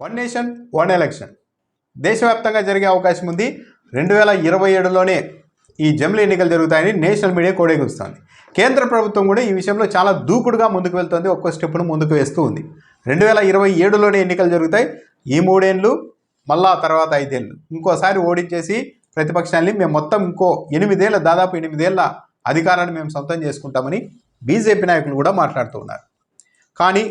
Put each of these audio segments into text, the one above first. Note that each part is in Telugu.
వన్ నేషన్ వన్ ఎలక్షన్ దేశవ్యాప్తంగా జరిగే అవకాశం ఉంది. రెండు వేల ఇరవై ఏడులోనే ఈ జమిలీ ఎన్నికలు జరుగుతాయని నేషనల్ మీడియా కోడేగుస్తుంది కేంద్ర ప్రభుత్వం కూడా ఈ విషయంలో చాలా దూకుడుగా ముందుకు వెళ్తుంది. ఒక్కో స్టెప్ను ముందుకు వేస్తూ ఉంది. రెండు వేల ఇరవై ఏడులోనే ఎన్నికలు జరుగుతాయి. ఈ మూడేళ్ళు మళ్ళా తర్వాత ఐదేళ్ళు. ఇంకోసారి ఓడించేసి ప్రతిపక్షాన్ని మేము మొత్తం ఇంకో ఎనిమిదేళ్ళ దాదాపు ఎనిమిదేళ్ళ అధికారాన్ని మేము సొంతం చేసుకుంటామని బీజేపీ నాయకులు కూడా మాట్లాడుతూ ఉన్నారు. కానీ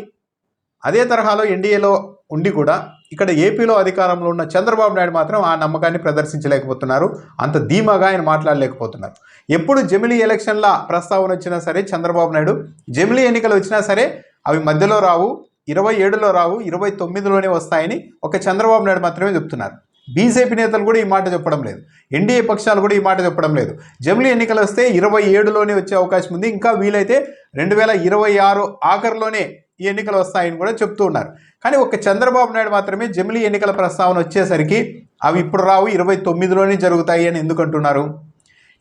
అదే తరహాలో ఎన్డీఏలో ఉండి కూడా ఇక్కడ ఏపీలో అధికారంలో ఉన్న చంద్రబాబు నాయుడు మాత్రం ఆ నమ్మకాన్ని ప్రదర్శించలేకపోతున్నారు. అంత ధీమాగా ఆయన మాట్లాడలేకపోతున్నారు. ఎప్పుడు జమిలీ ఎలక్షన్ల ప్రస్తావన వచ్చినా సరే చంద్రబాబు నాయుడు జమిలీ ఎన్నికలు వచ్చినా సరే అవి మధ్యలో రావు ఇరవై ఏడులో రావు ఇరవై తొమ్మిదిలోనే వస్తాయని ఒక చంద్రబాబు నాయుడు మాత్రమే చెప్తున్నారు. బీజేపీ నేతలు కూడా ఈ మాట చెప్పడం లేదు. ఎన్డీఏ పక్షాలు కూడా ఈ మాట చెప్పడం లేదు. జమిలీ ఎన్నికలు వస్తే ఇరవై ఏడులోనే వచ్చే అవకాశం ఉంది. ఇంకా వీలైతే రెండు వేల ఇరవై ఆరు ఆఖరిలోనే ఈ ఎన్నికలు వస్తాయని కూడా చెప్తూ ఉన్నారు. కానీ ఒక చంద్రబాబు నాయుడు మాత్రమే జమిలీ ఎన్నికల ప్రస్తావన వచ్చేసరికి అవి ఇప్పుడు రావు ఇరవై తొమ్మిదిలోనే జరుగుతాయి అని ఎందుకంటున్నారు?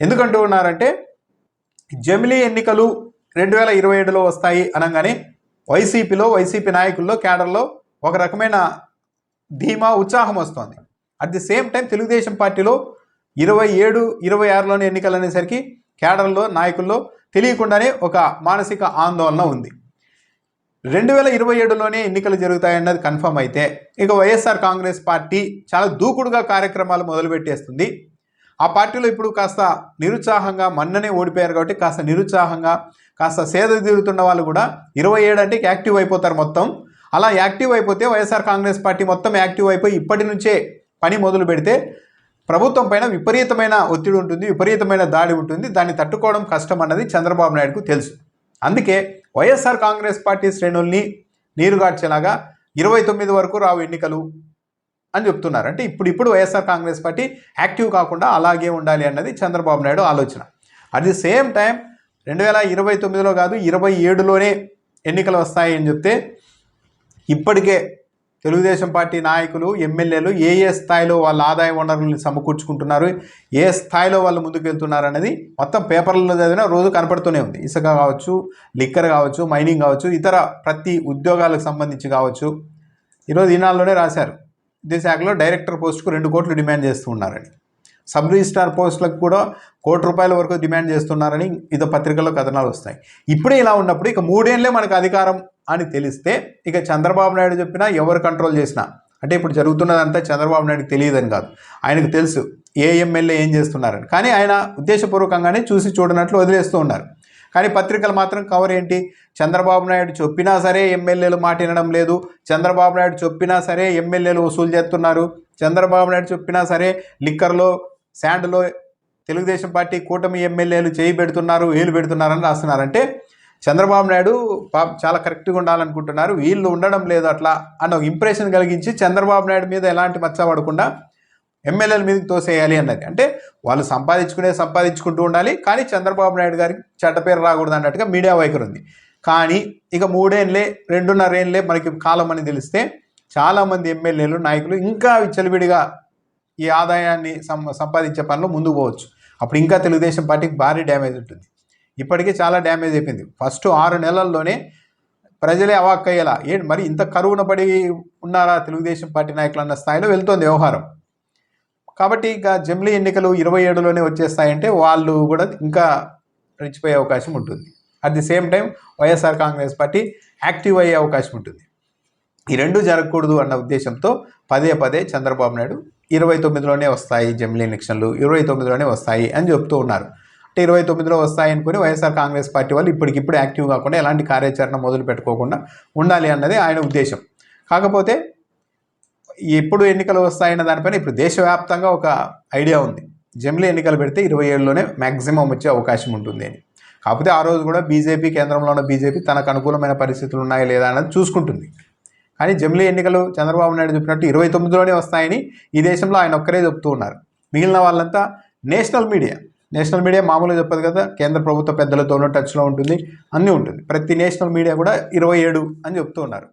ఎందుకంటూ ఉన్నారంటే జమిలీ ఎన్నికలు రెండు వేల ఇరవై ఏడులో వస్తాయి అనగానే వైసీపీలో వైసీపీ నాయకుల్లో క్యాడర్లో ఒక రకమైన ధీమా ఉత్సాహం వస్తుంది. At the same time Telugu Desam పార్టీలో ఇరవై ఏడు ఇరవై ఆరులోని ఎన్నికలు అనేసరికి క్యాడర్లో నాయకుల్లో తెలియకుండానే ఒక మానసిక ఆందోళన ఉంది. రెండు వేల ఇరవై ఏడులోనే ఎన్నికలు జరుగుతాయన్నది కన్ఫర్మ్ అయితే ఇక వైఎస్ఆర్ కాంగ్రెస్ పార్టీ చాలా దూకుడుగా కార్యక్రమాలు మొదలుపెట్టేస్తుంది. ఆ పార్టీలో ఇప్పుడు కాస్త నిరుత్సాహంగా మొన్ననే ఓడిపోయారు కాబట్టి కాస్త నిరుత్సాహంగా కాస్త సేద తీరుతున్న వాళ్ళు కూడా ఇరవై ఏడు అంటే యాక్టివ్ అయిపోతారు మొత్తం. అలా యాక్టివ్ అయిపోతే వైఎస్ఆర్ కాంగ్రెస్ పార్టీ మొత్తం యాక్టివ్ అయిపోయి ఇప్పటి నుంచే పని మొదలు పెడితే ప్రభుత్వం పైన విపరీతమైన ఒత్తిడి ఉంటుంది విపరీతమైన దాడి ఉంటుంది. దాన్ని తట్టుకోవడం కష్టం అన్నది చంద్రబాబు నాయుడుకు తెలుసు. అందుకే వైఎస్ఆర్ కాంగ్రెస్ పార్టీ శ్రేణుల్ని నీరుగార్చేలాగా ఇరవై తొమ్మిది వరకు రావు ఎన్నికలు అని చెప్తున్నారు. అంటే ఇప్పుడు ఇప్పుడు వైఎస్ఆర్ కాంగ్రెస్ పార్టీ యాక్టివ్ కాకుండా అలాగే ఉండాలి అన్నది చంద్రబాబు నాయుడు ఆలోచన. అట్ ది సేమ్ టైం రెండు వేల ఇరవై తొమ్మిదిలో కాదు ఇరవై ఏడులోనే ఎన్నికలు వస్తాయి అని చెప్తే ఇప్పటికే తెలుగుదేశం పార్టీ నాయకులు ఎమ్మెల్యేలు ఏ ఏ స్థాయిలో వాళ్ళ ఆదాయ వనరుల్ని సమకూర్చుకుంటున్నారు ఏ స్థాయిలో వాళ్ళు ముందుకు వెళ్తున్నారు అనేది మొత్తం పేపర్లలో చదివినా రోజు కనపడుతూనే ఉంది. ఇసుక కావచ్చు లిక్కర్ కావచ్చు మైనింగ్ కావచ్చు ఇతర ప్రతి ఉద్యోగాలకు సంబంధించి కావచ్చు. ఈరోజు ఈనాడులోనే రాశారు. విద్యాశాఖలో డైరెక్టర్ పోస్టుకు రెండు కోట్లు డిమాండ్ చేస్తూ ఉన్నారని. సబ్ రిజిస్ట్రార్ పోస్టులకు కూడా కోటి రూపాయల వరకు డిమాండ్ చేస్తున్నారని ఇదో పత్రికల్లో కథనాలు వస్తాయి. ఇప్పుడే ఇలా ఉన్నప్పుడు ఇక మూడేళ్ళే మనకు అధికారం అని తెలిస్తే ఇక చంద్రబాబు నాయుడు చెప్పినా ఎవరు కంట్రోల్ చేసినా. అంటే ఇప్పుడు జరుగుతున్నదంతా చంద్రబాబు నాయుడుకి తెలియదని కాదు. ఆయనకు తెలుసు ఏ ఎమ్మెల్యే ఏం చేస్తున్నారని. కానీ ఆయన ఉద్దేశపూర్వకంగానే చూసి చూడనట్లు వదిలేస్తూ ఉన్నారు. కానీ పత్రికలు మాత్రం కవర్ ఏంటి? చంద్రబాబు నాయుడు చెప్పినా సరే ఎమ్మెల్యేలు మాట వినడం లేదు. చంద్రబాబు నాయుడు చెప్పినా సరే ఎమ్మెల్యేలు వసూలు చేస్తున్నారు. చంద్రబాబు నాయుడు చెప్పినా సరే లిక్కర్లో శాండ్లో తెలుగుదేశం పార్టీ కూటమి ఎమ్మెల్యేలు చేయి పెడుతున్నారు వేలు పెడుతున్నారని రాస్తున్నారంటే చంద్రబాబు నాయుడు పాప చాలా కరెక్ట్గా ఉండాలనుకుంటున్నారు. వీళ్ళు ఉండడం లేదు అట్లా అన్న ఒక ఇంప్రెషన్ కలిగించి చంద్రబాబు నాయుడు మీద ఎలాంటి మచ్చ పడకుండా ఎమ్మెల్యేల మీదకి తోసేయాలి అన్నది. అంటే వాళ్ళు సంపాదించుకునే సంపాదించుకుంటూ ఉండాలి కానీ చంద్రబాబు నాయుడు గారికి చెడ్డ పేరు రాకూడదు అన్నట్టుగా మీడియా వైఖరి ఉంది. కానీ ఇక మూడేళ్ళే రెండున్నరేళ్ళే మనకి కాలం అని తెలిస్తే చాలామంది ఎమ్మెల్యేలు నాయకులు ఇంకా విచ్చలవిడిగా ఈ ఆదాయాన్ని సం సంపాదించే పనిలో ముందుకు పోవచ్చు. అప్పుడు ఇంకా తెలుగుదేశం పార్టీకి భారీ డ్యామేజ్ ఉంటుంది. ఇప్పటికే చాలా డ్యామేజ్ అయిపోయింది. ఫస్ట్ ఆరు నెలల్లోనే ప్రజలే అవాక్కయ్యేలా ఏంటి మరి ఇంత కరువున పడి ఉన్నారా తెలుగుదేశం పార్టీ నాయకులు అన్న స్థాయిలో వెళ్తోంది వ్యవహారం. కాబట్టి ఇక జమిలీ ఎన్నికలు ఇరవై ఏడులోనే వచ్చేస్తాయంటే వాళ్ళు కూడా ఇంకా రెచ్చిపోయే అవకాశం ఉంటుంది. At the same time YSR Congress party active అయ్యే అవకాశం ఉంటుంది. ఈ రెండు జరగకూడదు అన్న ఉద్దేశంతో పదే పదే చంద్రబాబు నాయుడు ఇరవై తొమ్మిదిలోనే వస్తాయి జమిలీ ఎలక్షన్లు ఇరవై తొమ్మిదిలోనే వస్తాయి అని చెప్తూ ఉన్నారు. అంటే ఇరవై తొమ్మిదిలో వస్తాయనుకుని వైఎస్ఆర్ కాంగ్రెస్ పార్టీ వాళ్ళు ఇప్పటికిప్పుడు యాక్టివ్ కాకుండా ఎలాంటి కార్యాచరణ మొదలు పెట్టుకోకుండా ఉండాలి అన్నది ఆయన ఉద్దేశం. కాకపోతే ఎప్పుడు ఎన్నికలు వస్తాయన్న దానిపైన ఇప్పుడు దేశవ్యాప్తంగా ఒక ఐడియా ఉంది. జమిలీ ఎన్నికలు పెడితే ఇరవై ఏడులోనే మ్యాక్సిమం వచ్చే అవకాశం ఉంటుంది అని. కాకపోతే ఆ రోజు కూడా బీజేపీ కేంద్రంలో ఉన్న బీజేపీ తనకు అనుకూలమైన పరిస్థితులు ఉన్నాయా లేదా అన్నది చూసుకుంటుంది. కానీ జమిలీ ఎన్నికలు చంద్రబాబు నాయుడు చెప్పినట్టు ఇరవై తొమ్మిదిలోనే వస్తాయని ఈ దేశంలో ఆయన ఒక్కరే చెప్తూ ఉన్నారు. మిగిలిన వాళ్ళంతా నేషనల్ మీడియా. నేషనల్ మీడియా మామూలుగా చెప్పదు కదా కేంద్ర ప్రభుత్వ పెద్దలతోనూ టచ్లో ఉంటుంది అన్నీ ఉంటుంది. ప్రతి నేషనల్ మీడియా కూడా ఇరవై ఏడు అని చెప్తూ ఉన్నారు.